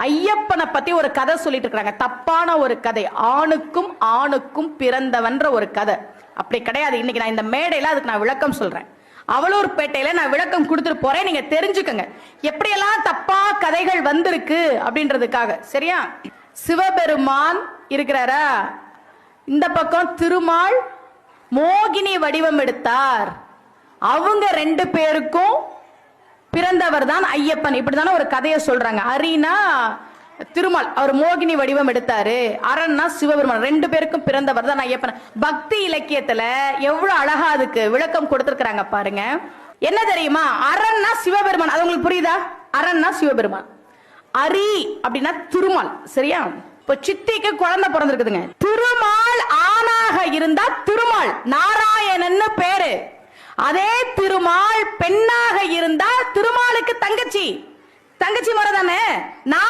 ஐயப்பனை பத்தி ஒரு கதை சொல்லிட்டு இருக்கிறாங்க. தப்பான ஒரு கதை. ஆணுக்கும் ஆணுக்கும் பிறந்தவன்ற ஒரு கதை. அப்படி கிடையாது. இன்னைக்கு நான் இந்த மேடையில அதுக்கு நான் விளக்கம் சொல்றேன். அவலூர்பேட்டையில நான் விளக்கம் கொடுத்துட்டு போறேன். நீங்க தெரிஞ்சுக்கங்க. எப்படியெல்லாம் தப்பா கதைகள் வந்திருக்கு அப்படின்றதுக்காக. சரியா? சிவபெருமான் இருக்கிறாரா? இந்த பக்கம் திருமால் மோகினி வடிவம் எடுத்தார். அவங்க ரெண்டு பேருக்கும் பிறந்தவர் தான் ஐயப்பன். இப்படிதானே ஒரு கதையை சொல்றாங்க. அரினா திருமால் அவர் மோகினி வடிவம் எடுத்தாரு. அரண்னா சிவபெருமான். ரெண்டு பேருக்கும் பிறந்தவர் தான் ஐயப்பன். பக்தி இலக்கியத்துல எவ்வளவு அழகா அதுக்கு விளக்கம் கொடுத்திருக்கிறாங்க பாருங்க. என்ன தெரியுமா? அரண்னா சிவபெருமான். அது உங்களுக்கு புரியுதா? அரண்னா சிவபெருமான். அரி அப்படின்னா திருமால். சரியா? இப்ப சித்திக்கு குழந்தை பிறந்திருக்குதுங்க. திருமால் ஆணாக இருந்தா திருமால். நாராயணன்னு பேரு. அதே திருமால் பெண்ணாக இருந்தா திருமாலுக்கு தங்கச்சி. தங்கச்சி முறை தானே நான்